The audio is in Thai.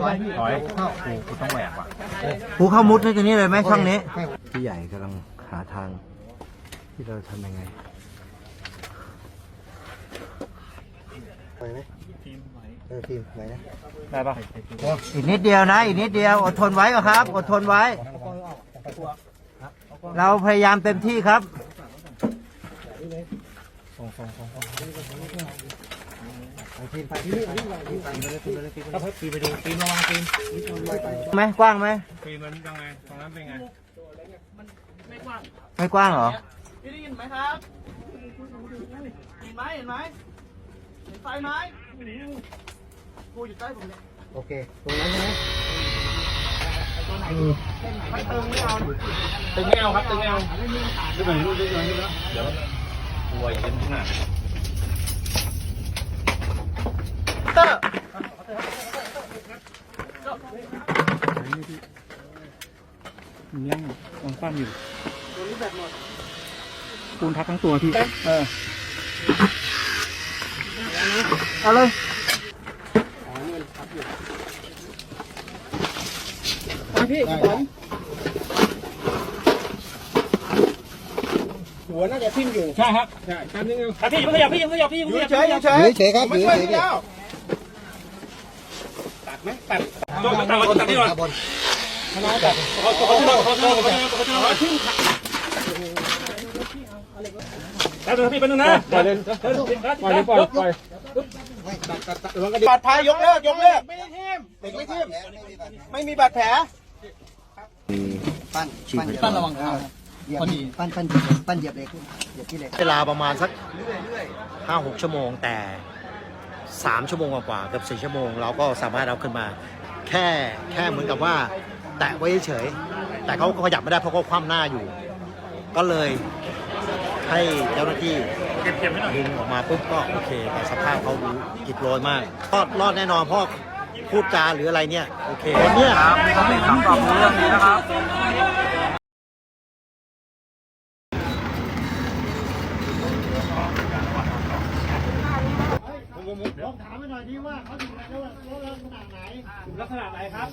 ถอยถอยเข้ากูกูต้องแหวกว่ะกูเข้ามุดในตัวนี้เลยไหมช่องนี้ให้พี่ใหญ่กำลังหาทาง ที่เราทำยังไงไหวไหมเออทีมไหวนะได้ปะอีกนิดเดียวนะ อีกนิดเดียวอดทนไว้ก่อนครับ อดทนไว้ เราพยายามเต็มที่ครับ ถ้าเพิ่มปีไปดูปีนระวังปีนไหมกว้างไหมปีมันยังไงตรงนั้นเป็นไงไม่กว้างเหรอพี่ได้ยินไหมครับเห็นไหมเห็นไหมเห็นไฟไหมกูอยู่ใต้ผมเนี่ยโอเคตรงนั้นใช่ไหมมันเติมไม่เอาตึงไม่เอาครับตึงไม่เอาดึงหน่อยดึงหน่อยดึงน่อยเดี๋ยวป่วยเป็นขนาด เตอร์ ยังวางคว่ำอยู่ปูนทับทั้งตัวพี่ เออ เอาเลยพี่ฝนหัวน่าจะทิ่มอยู่ ใช่ครับ ใช่แป๊บนึงครับพี่ยังไม่ขยับพี่ยังไม่ขยับพี่ยังอไม่ยู่ขยับ เฉยอยู่เฉยเฉยๆครับ มันเฉช่วยยพี่ๆแล้วตัวตัดตัวตัดที่ก่อนบนเขาเขาเขาเขาเขาเขาเขาทิ้งแล้วเดี๋ยวพี่เป็นนึงนะปล่อยเลยปล่อยเลยปล่อยปล่อยปล่อยปลอดภัยยกเลิกยกเลิกไม่ได้ทิ่มเด็กไม่ทิ่มไม่มีบาดแผลปั้นปั้นปั้นระวังเท้าพอดีปั้นปั้นปั้นเหยียบเหล็กเหยียบที่เหล็กเวลาประมาณสักห้าหกชั่วโมงแต่ สามชั่วโมงกว่าๆเกือบสี่ชั่วโมง เราก็สามารถเอาขึ้นมา แค่แค่เหมือนกับว่า แตะไว้เฉยแต่เขาก็ขยับไม่ได้เพราะเขาคว่ำหน้าอยู่ ก็เลยให้เจ้าหน้าที่เก็บเก็บให้หน่อยดึงออกมาปุ๊บก็โอเคแต่สภาพเขาดูอิดโรยมากรอดรอดแน่นอนเพราะพูดจาหรืออะไรเนี่ยโอเควันเนี้ย ครับนี่เขาเป็นคำตอบเรื่องนี้นะครับ ลองถามไปหน่อยดีว่าเขาอยู่ในลักษณะไหนลักษณะไหนครับ